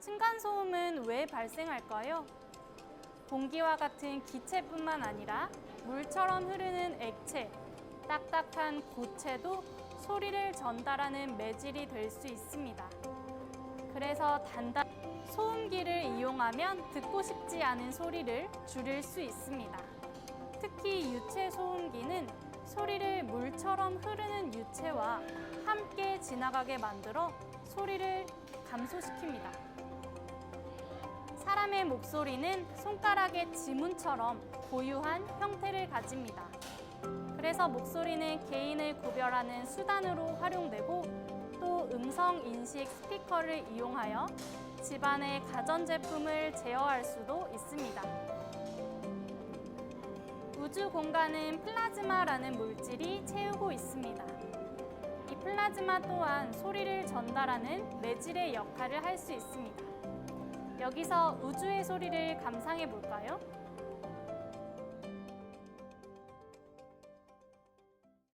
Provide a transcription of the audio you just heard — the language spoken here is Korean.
층간소음은 왜 발생할까요? 공기와 같은 기체뿐만 아니라 물처럼 흐르는 액체, 딱딱한 고체도 소리를 전달하는 매질이 될 수 있습니다. 그래서 단단 소음기를 이용하면 듣고 싶지 않은 소리를 줄일 수 있습니다. 특히 유체 소음기는 소리를 물처럼 흐르는 유체와 함께 지나가게 만들어 소리를 감소시킵니다. 사람의 목소리는 손가락의 지문처럼 고유한 형태를 가집니다. 그래서 목소리는 개인을 구별하는 수단으로 활용되고 또 음성 인식 스피커를 이용하여 집안의 가전제품을 제어할 수도 있습니다. 우주 공간은 플라즈마라는 물질이 채우고 있습니다. 이 플라즈마 또한 소리를 전달하는 매질의 역할을 할 수 있습니다. 여기서 우주의 소리를 감상해 볼까요?